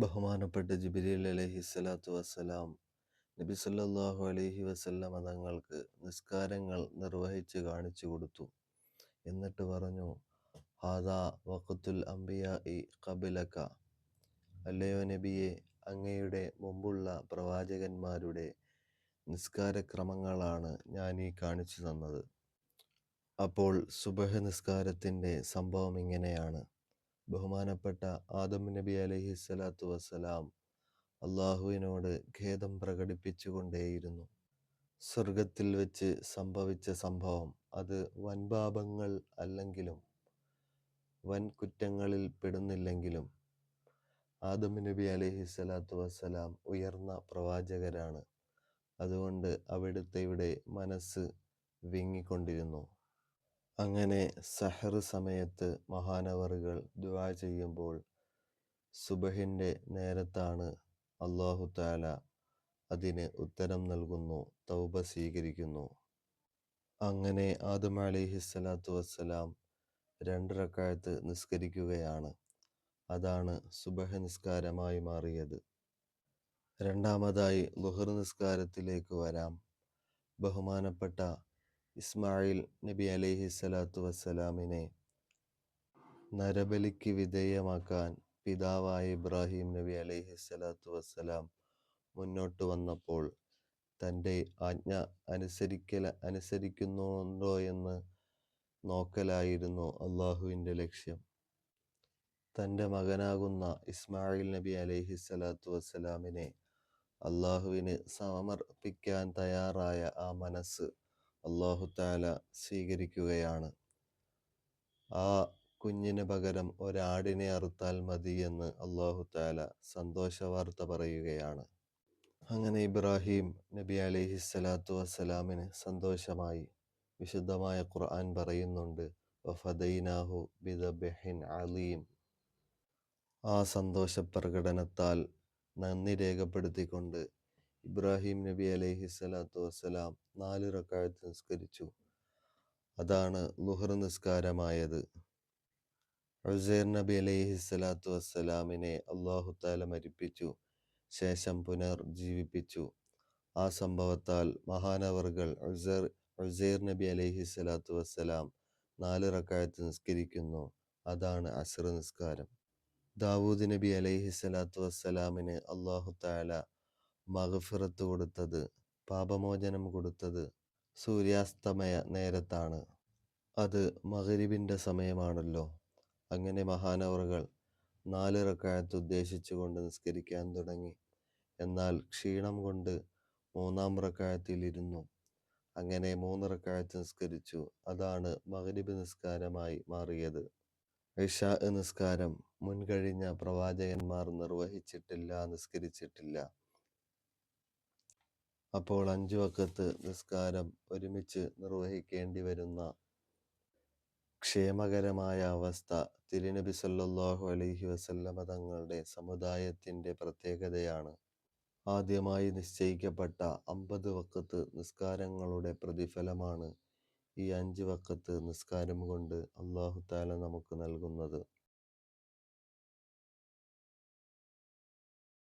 ബഹുമാനപ്പെട്ട ജിബ്രീൽ അലഹി സ്വലാത്തു വസ്സലാം. നബി സല്ലാഹു അലഹി വസല്ലമ തങ്ങൾക്ക് നിസ്കാരങ്ങൾ നിർവഹിച്ച് കാണിച്ചു കൊടുത്തു. എന്നിട്ട് പറഞ്ഞു ഹാദാ വഖത്തുൽ അംബിയ ഇ കബിലക്ക അല്ലയോ നബിയെ അങ്ങയുടെ മുമ്പുള്ള പ്രവാചകന്മാരുടെ നിസ്കാരക്രമങ്ങളാണ് ഞാൻ ഈ കാണിച്ചു തന്നത്. അപ്പോൾ സുബഹ നിസ്കാരത്തിന്റെ സംഭവം ഇങ്ങനെയാണ്. ബഹുമാനപ്പെട്ട ആദം നബി അലൈഹി സ്വലാത്തു വസ്സലാം അള്ളാഹുവിനോട് ഖേദം പ്രകടിപ്പിച്ചുകൊണ്ടേയിരുന്നു. സ്വർഗത്തിൽ വെച്ച് സംഭവിച്ച സംഭവം അത് വൻപാപങ്ങൾ അല്ലെങ്കിലും വൻ കുറ്റങ്ങളിൽ പെടുന്നില്ലെങ്കിലും ആദം നബി അലൈഹി സ്വലാത്തു വസ്സലാം ഉയർന്ന പ്രവാചകരാണ്. അതുകൊണ്ട് അവിടുത്തെ അവിടുത്തെയുടെ മനസ്സ് വിങ്ങിക്കൊണ്ടിരുന്നു. അങ്ങനെ സഹർ സമയത്ത് മഹാനവറുകൾ ദുആ ചെയ്യുമ്പോൾ സുബഹിന്റെ നേരത്താണ് അള്ളാഹു താല അതിന് ഉത്തരം നൽകുന്നു തൗബ സ്വീകരിക്കുന്നു. അങ്ങനെ ആദം അലിഹി സ്വലാത്തു വസ്സലാം രണ്ട് റക്കായത്ത് നിസ്കരിക്കുകയാണ്. അതാണ് സുബഹ നിസ്കാരമായി മാറിയത്. രണ്ടാമതായി ലുഹർ നിസ്കാരത്തിലേക്ക് വരാം. ബഹുമാനപ്പെട്ട ഇസ്മായിൽ നബി അലൈഹി സ്വലാത്തു വസ്സലാമിനെ നരബലിക്ക് വിധേയമാക്കാൻ പിതാവായ ഇബ്രാഹിം നബി അലൈഹി സ്വലാത്തു വസ്സലാം മുന്നോട്ട് വന്നപ്പോൾ തന്റെ ആജ്ഞ അനുസരിക്കല അനുസരിക്കുന്നുണ്ടോ എന്ന് നോക്കലായിരുന്നു അള്ളാഹുവിന്റെ ലക്ഷ്യം. തന്റെ മകനാകുന്ന ഇസ്മായിൽ നബി അലൈഹി സ്വലാത്തു വസ്സലാമിനെ അള്ളാഹുവിന് സമർപ്പിക്കാൻ തയ്യാറായ ആ മനസ്സ് അള്ളാഹു താല സ്വീകരിക്കുകയാണ്. ആ കുഞ്ഞിന് പകരം ഒരാടിനെ അറുത്താൽ മതി എന്ന് അള്ളാഹു താല സന്തോഷ വാർത്ത പറയുകയാണ്. അങ്ങനെ ഇബ്രാഹിം നബി അലൈഹി സ്വലാത്തു വസ്സലാമിന് സന്തോഷമായി വിശുദ്ധമായ ഖുർആൻ പറയുന്നുണ്ട് വഫദൈനാഹു ബിദബിഹിൻ അലീം. ആ സന്തോഷ പ്രകടനത്താൽ നന്ദി രേഖപ്പെടുത്തിക്കൊണ്ട് ഇബ്രാഹിം നബി അലൈഹി സ്വലാത്തു വസ്സലാം നാല് റക്കായത്ത് നിസ്കരിച്ചു. അതാണ് ലുഹർ നിസ്കാരമായത്. ഉസൈർ നബി അലൈഹി സ്വലാത്തു വസ്സലാമിനെ അള്ളാഹു താല മരിപ്പിച്ചു. ശേഷം പുനർജീവിപ്പിച്ചു. ആ സംഭവത്താൽ മഹാനവർകൾ ഉസൈർ ഉസൈർ നബി അലൈഹി സ്വലാത്തു വസ്സലാം നാല് റക്കായത്ത് നിസ്കരിക്കുന്നു. അതാണ് അസർ നിസ്കാരം. ദാവൂദ് നബി അലൈഹി സ്വലാത്തു വസ്സലാമിന് അള്ളാഹു താല മഹഫിറത്ത് കൊടുത്തത് പാപമോചനം കൊടുത്തത് സൂര്യാസ്തമയ നേരത്താണ്. അത് മകരിബിന്റെ സമയമാണല്ലോ. അങ്ങനെ മഹാനവറുകൾ നാല് റക്കായത്ത് ഉദ്ദേശിച്ചുകൊണ്ട് നിസ്കരിക്കാൻ തുടങ്ങി. എന്നാൽ ക്ഷീണം കൊണ്ട് മൂന്നാം റക്കായത്തിലിരുന്നു. അങ്ങനെ മൂന്ന് നിസ്കരിച്ചു. അതാണ് മകരിബ് നിസ്കാരമായി മാറിയത്. ഇഷാ നിസ്കാരം മുൻകഴിഞ്ഞ പ്രവാചകന്മാർ നിർവഹിച്ചിട്ടില്ല നിസ്കരിച്ചിട്ടില്ല. അപ്പോൾ അഞ്ചു വക്കത്ത് നിസ്കാരം ഒരുമിച്ച് നിർവഹിക്കേണ്ടി വരുന്ന ക്ഷേമകരമായ അവസ്ഥ തിരുനബി സല്ലാഹു അലൈഹി വസല്ലമ തങ്ങളുടെ സമുദായത്തിന്റെ പ്രത്യേകതയാണ്. ആദ്യമായി നിശ്ചയിക്കപ്പെട്ട അമ്പത് വക്കത്ത് നിസ്കാരങ്ങളുടെ പ്രതിഫലമാണ് ഈ അഞ്ച് വക്കത്ത് നിസ്കാരം കൊണ്ട് അള്ളാഹു താല നമുക്ക് നൽകുന്നത്.